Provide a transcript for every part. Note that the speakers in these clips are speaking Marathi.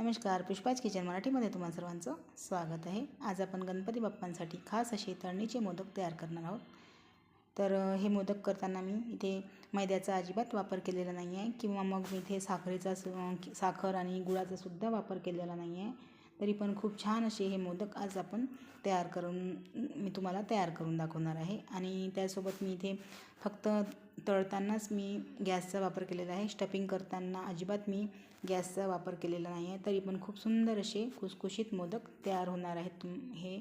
नमस्कार पुष्पाच किचन मराठीमध्ये तुम्हा सर्वांचं स्वागत आहे. आज आपण गणपती बाप्पांसाठी खास असे तळणीचे मोदक तयार करणार आहोत. तर हे मोदक करताना मी इथे मैद्याचा अजिबात वापर केलेला नाही आहे किंवा मग मी इथे साखरेचा साखर आणि गुळाचा सुद्धा वापर केलेला नाही आहे. तरी पण खूप छान असे हे मोदक आज आपण तयार करून मी तुम्हाला तयार करून दाखवणार आहे. आणि त्यासोबत मी इथे फक्त तळतानाच मी गॅसचा वापर केलेला आहे. स्टफिंग करताना अजिबात मी गॅसचा वापर केलेला नाही आहे तरी पण खूप सुंदर असे खुसखुशीत मोदक तयार होणार आहेत तुम हे.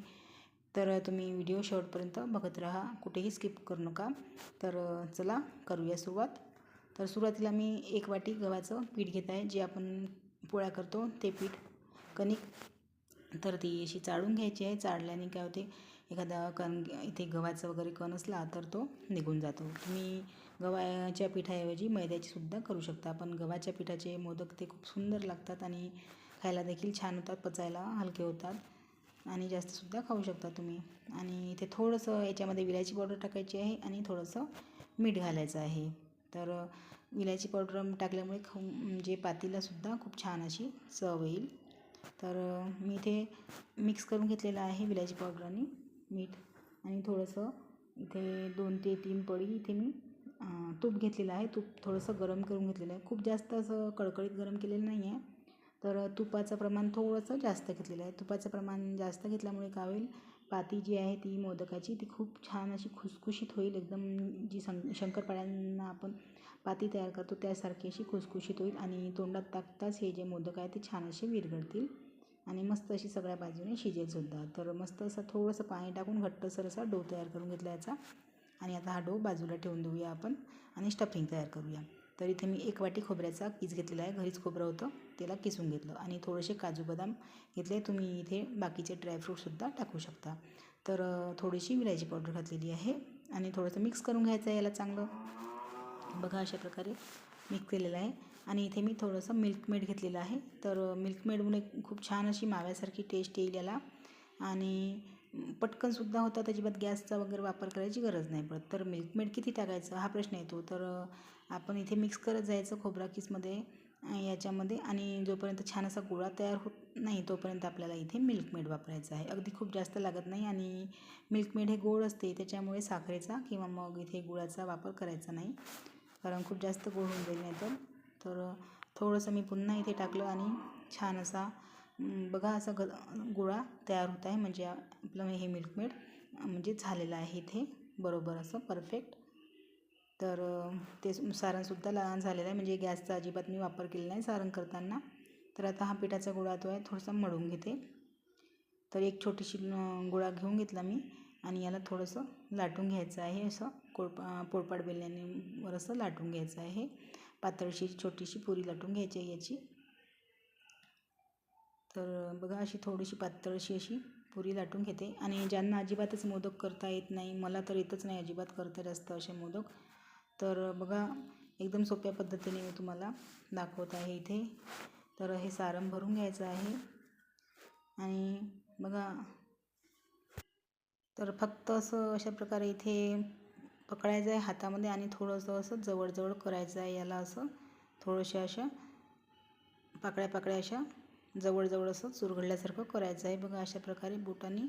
तर तुम्ही व्हिडिओ शेवटपर्यंत बघत राहा कुठेही स्किप करू नका. तर चला करूया सुरुवात. तर सुरुवातीला मी एक वाटी गव्हाचं पीठ घेत आहे जे आपण पोळ्या करतो ते पीठ कणिक. तर ती अशी चाळून घ्यायची आहे चाळल्याने काय होते एखादा कण इथे गव्हाचा वगैरे कण असला तर तो निघून जातो. तुम्ही गव्हाच्या पिठाऐवजी मैद्याची सुद्धा करू शकता. पण गव्हाच्या पिठाचे मोदक ते खूप सुंदर लागतात आणि खायला देखील छान होतात पचायला हलके होतात आणि जास्तसुद्धा खाऊ शकता तुम्ही. आणि इथे थोडंसं याच्यामध्ये विलायची पावडर टाकायची आहे आणि थोडंसं मीठ घालायचं आहे. तर विलायची पावडर टाकल्यामुळे खाऊ म्हणजे पातीलासुद्धा खूप छान अशी चव येईल. तर मी इथे मिक्स करून घेतलेलं आहे विलायची पावडर आणि मीठ आणि थोडंसं इथे दोन ते तीन पळी इथे मी तूप घेतलेलं आहे. तूप थोडंसं गरम करून घेतलेलं आहे. खूप जास्त असं कडकडीत गरम केलेलं नाही आहे. तर तुपाचं प्रमाण थोडंसं जास्त घेतलेलं आहे. तुपाचं प्रमाण जास्त घेतल्यामुळे काय होईल पाती जी आहे ती मोदकाची ती खूप छान अशी खुसखुशीत होईल. एकदम जी सं शंकरपाळ्यांना आपण पाती तयार करतो त्यासारखी अशी खुसखुशीत होईल आणि तोंडात टाकताच हे जे मोदक आहे ते छान असे विरघळतील. आणि मस्त अशी सगळ्या बाजूने शिजेल सुद्धा. तर मस्त असं थोडंसं पाणी टाकून घट्टसर असा डो तयार करून घेतला याचा. आणि आता हा डो बाजूला ठेवून देऊया आपण आणि स्टफिंग तयार करूया. तर इथे मी एक वाटी खोबऱ्याचा किस घेतलेला आहे. घरीच खोबरं होतं. त्याला किसून घेतलं. आणि थोडेसे काजू बदाम घेतले. तुम्ही इथे बाकीचे ड्रायफ्रूटसुद्धा टाकू शकता. तर थोडीशी विलायची पावडर घातलेली आहे. आणि थोडंसं मिक्स करून घ्यायचं आहे याला चांगलं. बघा अशा प्रकारे मिक्स केलेलं आहे. आणि इथे मी थोडंसं मिल्कमेड घेतलेलं आहे. तर मिल्कमेडमुळे खूप छान अशी माव्यासारखी टेस्ट येईल याला. आणि पटकनसुद्धा होतात अजिबात गॅसचा वगैरे वापर करायची गरज नाही पडत. तर मिल्कमेड किती टाकायचं हा प्रश्न येतो. तर आपण इथे मिक्स करत जायचं खोबरा किसमध्ये याच्यामध्ये. आणि जोपर्यंत छान असा गोळा तयार होत नाही तोपर्यंत आपल्याला इथे मिल्कमेड वापरायचा वापरायचं आहे. अगदी खूप जास्त लागत नाही आणि मिल्कमेड हे गोड असते त्याच्यामुळे साखरेचा किंवा मग इथे गुळाचा वापर करायचा नाही. कारण खूप जास्त गोड होऊन जाईल नाही तर थोडंसं मी पुन्हा इथे टाकलं आणि छान असा बघा असा ग गोळा तयार होत आहे. म्हणजे आपलं हे मिल्कमेड म्हणजे झालेलं आहे इथे. बरोबर असं परफेक्ट. तर ते सारणसुद्धा लहान झालेलं आहे. म्हणजे गॅसचा अजिबात मी वापर केलेला नाही सारण करताना. तर आता हा पिठाचा गोळा तो आहे थोडासा मळून घेते. तर एक छोटीशी गोळा घेऊन घेतला मी. आणि याला थोडंसं लाटून घ्यायचं आहे असं. कोळपा पोळपाट बेलण्याने वर असं लाटून घ्यायचं आहे. पातळशी छोटीशी पुरी लाटून घ्यायची आहे याची. तर बघा अशी थोडीशी पातळशी अशी पुरी लाटून घेते. आणि ज्यांना अजिबातच मोदक करता येत नाही मला तर येतच नाही अजिबात करता जास्त असे मोदक. तर बघा एकदम सोप्या पद्धतीने मी तुम्हाला दाखवत आहे इथे. तर हे सारण भरून घ्यायचं आहे. आणि बघा तर फक्त असं अशा प्रकारे इथे पकडायचं आहे हातामध्ये आणि थोडंसं असं जवळजवळ करायचं आहे याला असं. थोडंशा अशा पाकळ्या पाकळ्या अशा जवळजवळ असं चुरघडल्यासारखं करायचं आहे. बघा अशा प्रकारे बोटांनी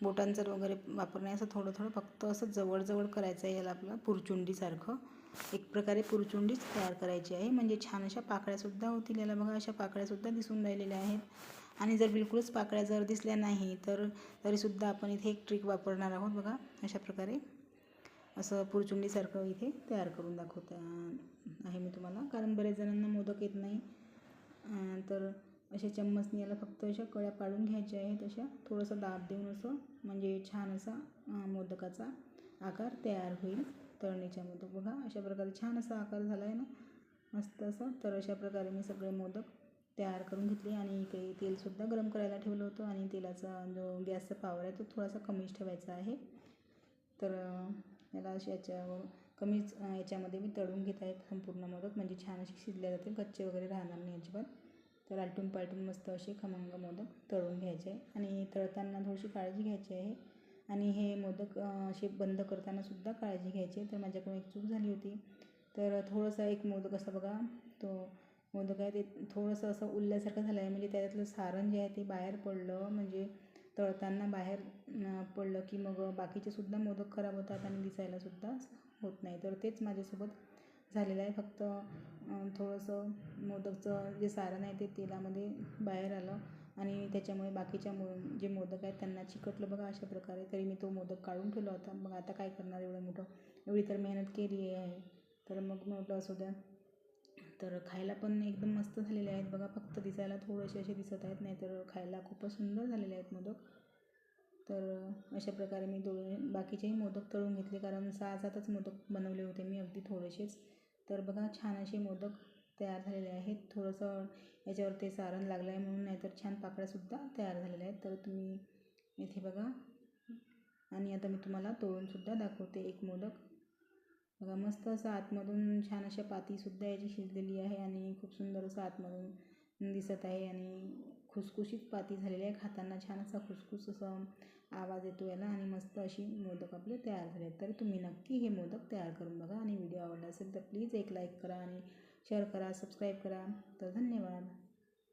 बोटांचा वगैरे वापर नाही असं थोडं थोडं फक्त असं जवळजवळ करायचं आहे याला आपलं पुरचुंडीसारखं. एक प्रकारे पुरचुंडीच तयार करायची आहे. म्हणजे छान अशा पाकळ्यासुद्धा होतील याला. बघा अशा पाकळ्यासुद्धा दिसून राहिलेल्या आहेत. आणि जर बिलकुलच पाकळ्या जर दिसल्या नाही तर तरीसुद्धा आपण इथे एक ट्रिक वापरणार आहोत. बघा अशा प्रकारे. असं पुरचुंडीसारखं इथे तयार करून दाखवत आहे मी तुम्हाला. कारण बऱ्याच जणांना मोदक येत नाही. तर अशा चम्मचने याला फक्त अशा कळ्या पाडून घ्यायच्या आहेत. अशा थोडंसं दाब देऊन असं म्हणजे छान असा मोदकाचा आकार तयार होईल. तळणीच्या मोदक बघा अशा प्रकारे छान असा आकार झाला आहे ना. मस्त असं. तर अशा प्रकारे मी सगळे मोदक तयार करून घेतले आणि काही तेलसुद्धा गरम करायला ठेवलं होतं आणि तेलाचा जो गॅसचा पावर आहे तो थोडासा कमीच ठेवायचा आहे. तर याला अशी याच्यावर कमीच याच्यामध्ये मी तळून घेत आहे संपूर्ण मोदक म्हणजे छान अशी शिजल्या जातील कच्चे वगैरे राहणार नाही अजिबात. तर आलटून पालटून मस्त असे खमंग मोदक तळून घ्यायचे आहे. आणि तळताना थोडीशी काळजी घ्यायची आहे. आणि हे मोदक असे बंद करताना सुद्धा काळजी घ्यायची आहे. तर माझ्याकडून एक चूक झाली होती. तर थोडंसं एक मोदक असा बघा. तो मोदक आहे ते थोडंसं असं उरल्यासारखं झालं आहे म्हणजे त्याच्यातलं सारण जे आहे ते बाहेर पडलं. म्हणजे तळताना बाहेर पडलं की मग बाकीचे सुद्धा मोदक खराब होतात आणि दिसायलासुद्धा होत नाही. तर तेच माझ्यासोबत झालेलं आहे. फक्त थोडंसं मोदकचं जे सारण आहे ते तेलामध्ये बाहेर आलं आणि त्याच्यामुळे बाकीच्या मो जे मोदक आहेत त्यांना चिकटलं. बघा अशा प्रकारे तरी मी तो मोदक काढून ठेवला होता. मग आता काय करणार एवढं मोठं? एवढी तर मेहनत केली आहे. तर मग म्हटलं असू द्या. तर खायला पण एकदम मस्त झालेले आहेत. बघा फक्त दिसायला थोडेसे असे दिसत आहेत नाही तर खायला खूपच सुंदर झालेले आहेत मोदक. तर अशा प्रकारे मी दोन बाकीचेही मोदक तळून घेतले कारण सहा सातच मोदक बनवले होते मी अगदी थोडेसेच. तर बघा छान असे मोदक तयार झालेले आहेत. थोडंसं याच्यावर ते सारण लागलं आहे म्हणून नाहीतर छान पाकळ्यासुद्धा तयार झालेल्या आहेत. तर तुम्ही इथे बघा. आणि आता मी तुम्हाला तोडूनसुद्धा दाखवते एक मोदक. बघा मस्त असं आतमधून छान अशा पातीसुद्धा याची शिजलेली आहे आणि खूप सुंदर असं आतमधून दिसत आहे आणि खुसखुशीत पाती झालेली आहे. खाताना छान असा खुसखुस असं आवाज येतो याला आणि मस्त अशी मोदक आपले तयार झाले आहेत. तर तुम्ही नक्की हे मोदक तयार करून बघा आणि व्हिडिओ आवडला असेल तर प्लीज एक लाईक करा आणि शेअर करा सबस्क्राईब करा. तर धन्यवाद.